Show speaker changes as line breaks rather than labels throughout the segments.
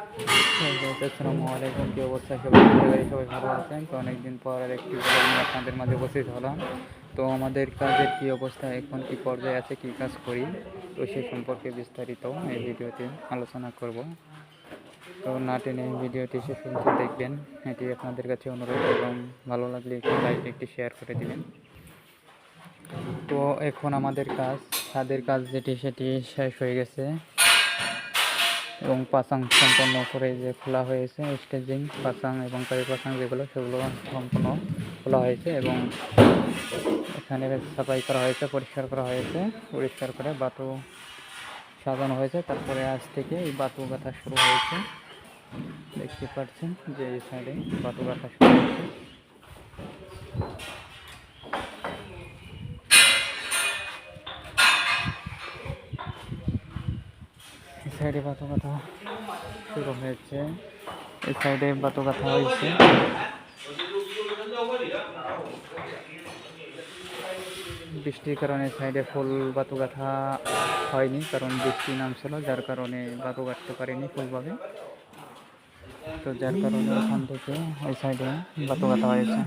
আসসালামু আলাইকুম। কি অবস্থা? সবাই সবাই ভালো আছেন। তো অনেকদিন পর আর একটি আপনাদের মাঝে উপস্থিত হলাম। তো আমাদের কাজের কি অবস্থা? এখন কি পর্যায়ে আছে? কি কাজ করি? তো সেই সম্পর্কে বিস্তারিত এই ভিডিওতে আলোচনা করব। তো না টেনে ভিডিওটি শেষ দেখবেন। এটি আপনাদের কাছে অনুরোধ এবং ভালো লাগলে একটি লাইক একটি শেয়ার করে দিবেন। তো এখন আমাদের কাজ, ছাদের কাজ যেটি, সেটি শেষ হয়ে গেছে। এবং পাসাং সম্পন্ন করে যে খোলা হয়েছে স্টেজিং পাসাং এবং পাসাং যেগুলো, সেগুলো সম্পূর্ণ খোলা হয়েছে এবং এখানে সাফাই করা হয়েছে, পরিষ্কার করা হয়েছে, পরিষ্কার করে বাতু সাজানো হয়েছে। তারপরে আজ থেকে এই বাতু গাঁথা শুরু হয়েছে। দেখতে পাচ্ছেন যে এই সাইডে বাতু গাঁথা শুরু হয়েছে। সাইডে বাতু গাঁথা শুরু হয়েছে। এই সাইডে বাতো গাঁথা হয়েছে। বৃষ্টির কারণে সাইডে ফুল বাতু গাঁথা হয়নি, কারণ বৃষ্টি নামছিল, যার কারণে বাতু গাঁথতে পারিনি ফুলভাবে। তো যার কারণে ওখান থেকে ওই সাইডে বাতু গাঁথা হয়েছে।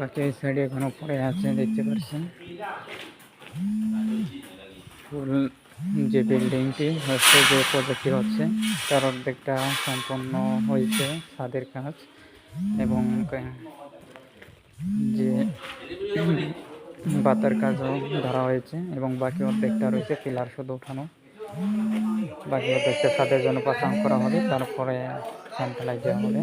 বাকি এই সাইডে এখনও পড়ে আছে, দেখতে পাচ্ছেন। ফুল, যে বিল্ডিংটি হচ্ছে যে প্রজেক্টটি হচ্ছে, তার অর্ধেকটা সম্পন্ন হয়েছে ছাদের কাজ এবং যে বাতার কাজও ধরা হয়েছে এবং বাকি অর্ধেকটা রয়েছে পিলার শুধু উঠানো বাকি অর্ধেকটা ছাদের জন্য পাসাং করা হবে, তারপরে ফ্যান ফেলাই দেওয়া হবে।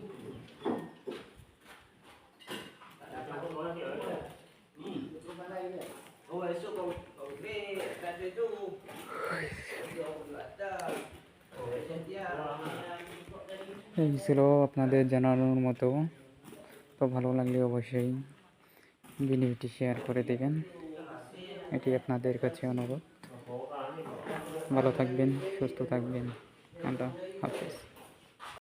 এই ছিল আপনাদের জানানোর মতো। তো ভালো লাগলে অবশ্যই ভিডিওটি শেয়ার করে দেবেন। এটি আপনাদের কাছে অনুরোধ। ভালো থাকবেন, সুস্থ থাকবেন। আল্লাহ হাফিজ।